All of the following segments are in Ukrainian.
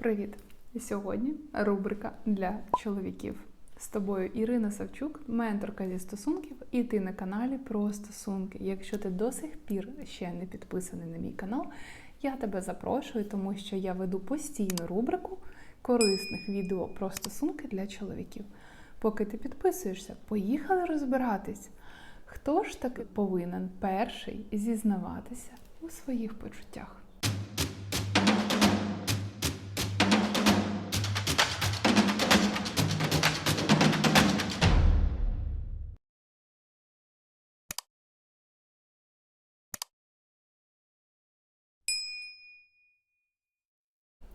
Привіт! Сьогодні рубрика для чоловіків. З тобою Ірина Савчук, менторка зі стосунків, і ти на каналі про стосунки. Якщо ти до сих пір ще не підписаний на мій канал, я тебе запрошую, тому що я веду постійну рубрику корисних відео про стосунки для чоловіків. Поки ти підписуєшся, поїхали розбиратись. Хто ж таки повинен перший зізнаватися у своїх почуттях?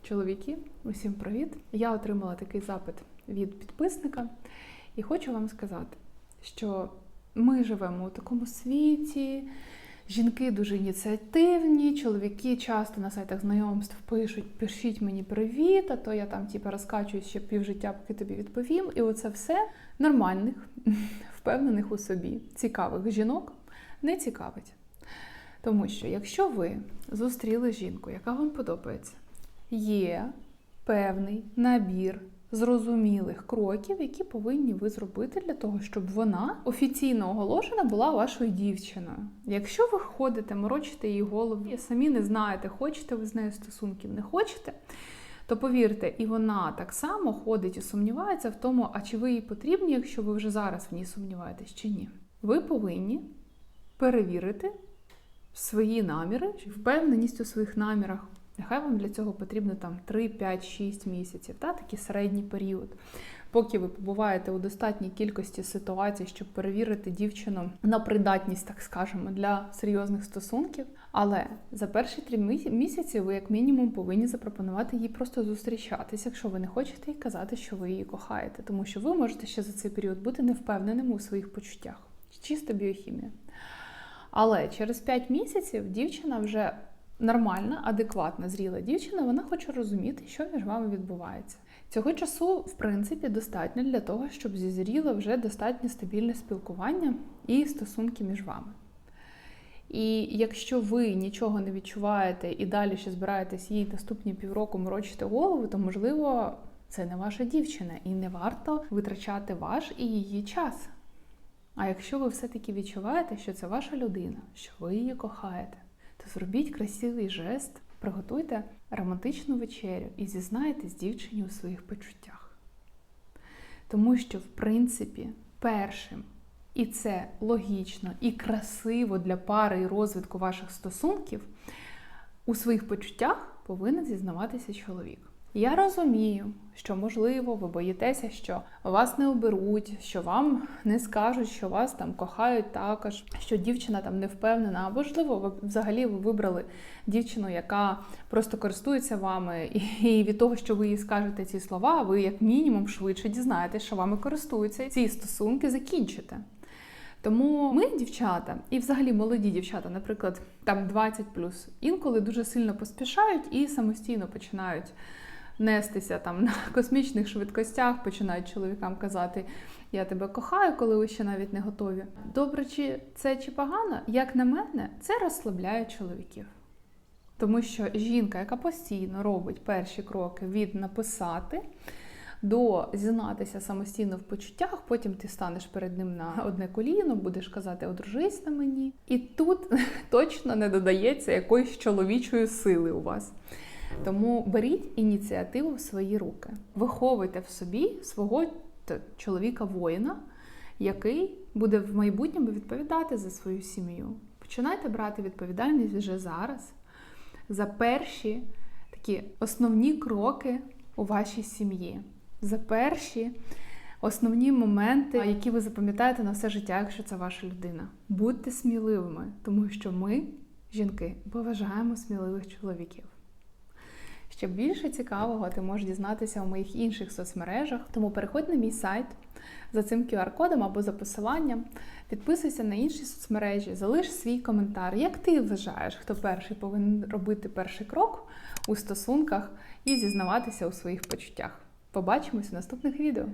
Чоловіки, усім привіт! Я отримала такий запит від підписника і хочу вам сказати, що ми живемо у такому світі. Жінки дуже ініціативні, чоловіки часто на сайтах знайомств пишуть, пишіть мені привіт, а то я там типу, розкачуюсь ще півжиття, поки тобі відповім. І оце все нормальних, впевнених у собі, цікавих жінок не цікавить. Тому що якщо ви зустріли жінку, яка вам подобається, є певний набір зрозумілих кроків, які повинні ви зробити для того, щоб вона офіційно оголошена була вашою дівчиною. Якщо ви ходите, морочите її голову, і самі не знаєте, хочете ви з нею стосунків, не хочете. То повірте, і вона так само ходить і сумнівається в тому, а чи ви їй потрібні, якщо ви вже зараз в ній сумніваєтесь, чи ні. Ви повинні перевірити свої наміри, впевненість у своїх намірах. Нехай вам для цього потрібно там 3, 5, 6 місяців, та такий середній період. Поки ви побуваєте у достатній кількості ситуацій, щоб перевірити дівчину на придатність, так скажемо, для серйозних стосунків. Але за перші три місяці ви, як мінімум, повинні запропонувати їй просто зустрічатися, якщо ви не хочете і казати, що ви її кохаєте, тому що ви можете ще за цей період бути невпевненими у своїх почуттях. Чиста біохімія. Але через 5 місяців дівчина вже нормальна, адекватна, зріла дівчина, вона хоче розуміти, що між вами відбувається. Цього часу, в принципі, достатньо для того, щоб зізріло вже достатньо стабільне спілкування і стосунки між вами. І якщо ви нічого не відчуваєте і далі ще збираєтесь їй наступні півроку морочити голову, то можливо це не ваша дівчина, і не варто витрачати ваш і її час. А якщо ви все-таки відчуваєте, що це ваша людина, що ви її кохаєте, то зробіть красивий жест, приготуйте романтичну вечерю і зізнайтесь дівчині у своїх почуттях. Тому що, в принципі, першим, і це логічно і красиво для пари і розвитку ваших стосунків, у своїх почуттях повинен зізнаватися чоловік. Я розумію, що можливо ви боїтеся, що вас не оберуть, що вам не скажуть, що вас там кохають також, що дівчина там не впевнена. А можливо, ви взагалі ви вибрали дівчину, яка просто користується вами, і від того, що ви їй скажете ці слова, ви як мінімум швидше дізнаєтесь, що вами користуються, ці стосунки закінчите. Тому ми, дівчата, і взагалі молоді дівчата, наприклад, там 20 інколи дуже сильно поспішають і самостійно починають нестися там на космічних швидкостях, починають чоловікам казати Я тебе кохаю, коли ви ще навіть не готові. Добре, чи це чи погано, як на мене, це розслабляє чоловіків. Тому що жінка, яка постійно робить перші кроки від написати до зізнатися самостійно в почуттях, потім ти станеш перед ним на одне коліно, будеш казати Одружись на мені. І тут точно не додається якоїсь чоловічої сили у вас. Тому беріть ініціативу в свої руки, виховуйте в собі свого чоловіка-воїна, який буде в майбутньому відповідати за свою сім'ю. Починайте брати відповідальність вже зараз за перші такі основні кроки у вашій сім'ї, за перші основні моменти, які ви запам'ятаєте на все життя, якщо це ваша людина. Будьте сміливими, тому що ми, жінки, поважаємо сміливих чоловіків. Ще більше цікавого ти можеш дізнатися у моїх інших соцмережах. Тому переходь на мій сайт за цим QR-кодом або за посиланням, підписуйся на інші соцмережі, залиш свій коментар. Як ти вважаєш, хто перший повинен робити перший крок у стосунках і зізнаватися у своїх почуттях? Побачимось у наступних відео.